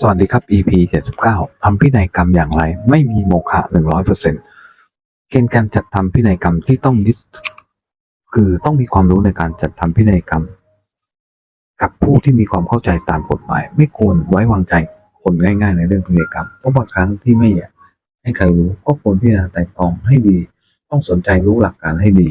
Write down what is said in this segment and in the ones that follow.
สวัสดีครับ EP 79ทำพินัยกรรมอย่างไร ไม่มีโมฆะ100%เกณฑ์การจัดทำพินัยกรรมที่ต้องยึดคือต้องมีความรู้ในการจัดทำพินัยกรรม กับผู้ที่มีความเข้าใจตามกฎหมาย ไม่ควรไว้วางใจคนง่าย ๆ ในเรื่องพินัยกรรมเพราะบางครั้งที่ไม่อยากให้ใครรู้ก็ควรพิจารณาไต่ตองให้ดี ต้องสนใจรู้หลักการให้ดี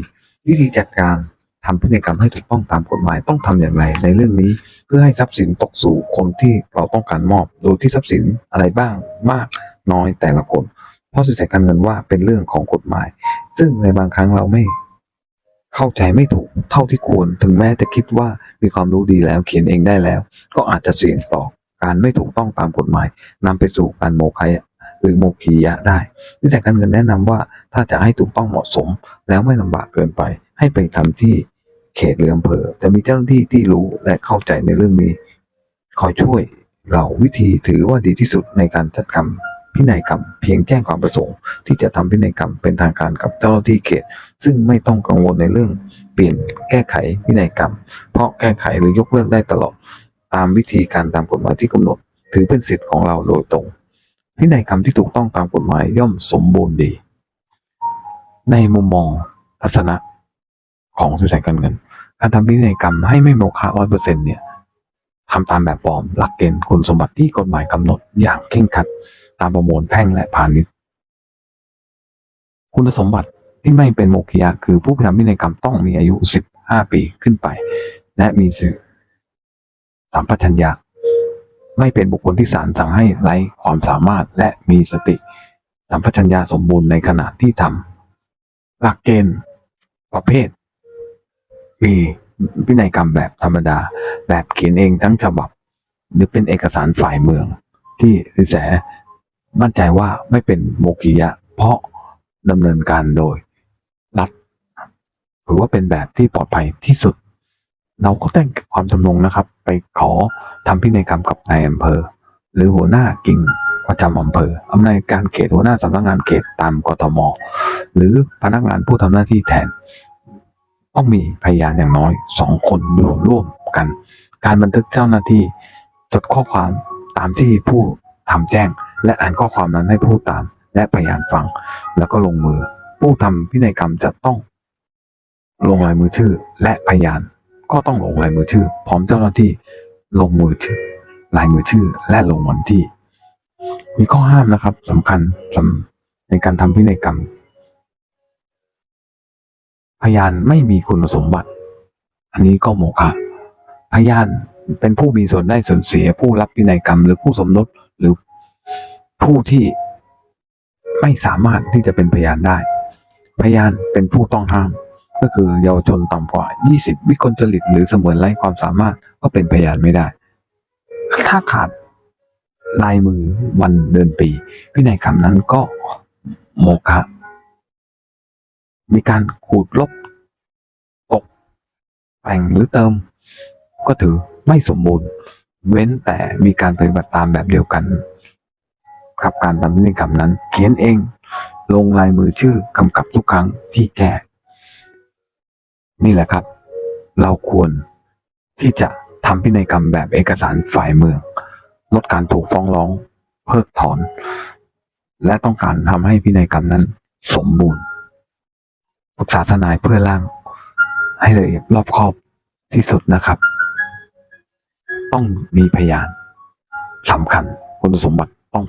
วิธีจัดการ ทำพินัยกรรมให้ถูกต้องตามกฎหมายต้องทำอย่างไรในเรื่องนี้ เพื่อให้ทรัพย์สินตกสู่คนที่เราต้องการมอบ โดยที่ทรัพย์สินอะไรบ้างมากน้อยแต่ละคน เพราะสินแสการเงินว่าเป็นเรื่องของกฎหมาย ซึ่งในบางครั้งเราไม่เข้าใจไม่ถูกเท่าที่ควร ถึงแม้จะคิดว่ามีความรู้ดีแล้วเขียนเองได้แล้ว ก็อาจจะเสี่ยงต่อการไม่ถูกต้องตามกฎหมายนำไปสู่การโมฆะหรือโมคียะได้นิสัยการเงินแนะนำว่าถ้าจะให้ถูกต้องเหมาะสม แล้วไม่ลำบากเกินไป ให้ไปทำที่เขตหรืออำเภอ จะมีเจ้าหน้าที่ที่รู้และเข้าใจในเรื่องนี้ คอยช่วยเราวิธีถือว่าดีที่สุดในการจัดกรรมพินัยกรรมเพียงแจ้งความประสงค์ที่จะทำพินัยกรรมเป็นทางการกับเจ้าหน้าที่เขต ซึ่งไม่ต้องกังวลในเรื่อง เปลี่ยนแก้ไขพินัยกรรม เพราะแก้ไขหรือยกเลิกได้ตลอด ตามวิธีการตามกฎหมายที่กำหนด ถือเป็นสิทธิ์ของเราโดยตรง พินัยกรรมที่ถูกต้องตามกฎหมายย่อมสมบูรณ์ดี ในมุมมองทัศนะ ของสินแสการเงิน การทำพินัยกรรมให้ไม่โมฆะร้อยเปอร์เซ็นต์เนี่ยทำตามแบบฟอร์มหลักเกณฑ์คุณสมบัติที่กฎหมายกำหนดอย่างเคร่งครัด ตามประมวลแพ่งและพาณิชย์ คุณสมบัติที่ไม่เป็นโมฆะคือผู้ทำพินัยกรรมต้องมีอายุ 15 ปีขึ้นไป และมีสื่อสัมปชัญญะไม่เป็นบุคคลที่ศาลสั่งให้ไร้ความสามารถและมีสติ สัมปชัญญะสมบูรณ์ในขณะที่ทำหลักเกณฑ์ประเภท มีพินัยกรรมแบบธรรมดา แบบเขียนเองทั้งฉบับ หรือเป็นเอกสารฝ่ายเมือง ที่สินแสมั่นใจว่าไม่เป็นโมคียะ เพราะดำเนินการโดยรัฐหรือว่าเป็นแบบที่ปลอดภัยที่สุด เราก็แต่งความจำนงนะครับ ไปขอทำพินัยกรรมกับนายอำเภอ หรือหัวหน้ากิ่งประจำอำเภออำนวยการเขตหัวหน้าสำนักงานเขตตามกทม หรือพนักงานผู้ทำหน้าที่แทน ต้องมีพยานอย่างน้อยสองคนอยู่ร่วมกัน การบันทึกเจ้าหน้าที่จดข้อความตามที่ผู้ทำแจ้ง และอ่านข้อความนั้นให้ผู้ตามและพยานฟัง แล้วก็ลงมือ ผู้ทำพินัยกรรมจะต้อง ลงลายมือชื่อ และพยานก็ต้องลงลายมือชื่อ พร้อมเจ้าหน้าที่ลงมือชื่อลายมือชื่อและลงวันที่ มีข้อห้ามนะครับสำคัญสำในการทำพินัยกรรม พยานไม่มีคุณสมบัติ อันนี้ก็โมฆะพยานเป็นผู้มีส่วนได้ส่วนเสียผู้รับพินัยกรรม หรือผู้สมรสหรือผู้ที่ไม่สามารถที่จะเป็นพยานได้ พยานเป็นผู้ต้องห้าม ก็คือเยาวชนต่ำกว่า 20 วิกลจริตหรือเสมือนไร้ความสามารถก็เป็นพยานไม่ได้ ถ้าขาดลายมือวันเดือนปี พินัยกรรมนั้นก็โมฆะ มีการขูดลบตกแต่งหรือเติม ก็ถือไม่สมบูรณ์ เว้นแต่มีการปฏิบัติตามแบบเดียวกันกับการทำพินัยกรรมนั้น เขียนเอง ลงลายมือชื่อกำกับทุกครั้งที่แก้นี่แหละครับ เราควรที่จะทำพินัยกรรมแบบเอกสารฝ่ายเมือง ลดการถูกฟ้องร้อง เพิกถอน และต้องการทำให้พินัยกรรมนั้นสมบูรณ์ ปรึกษาทนายเพื่อร่าง ให้ละเอียดรอบคอบที่สุดนะครับ ต้องมีพยานสำคัญคุณสมบัติ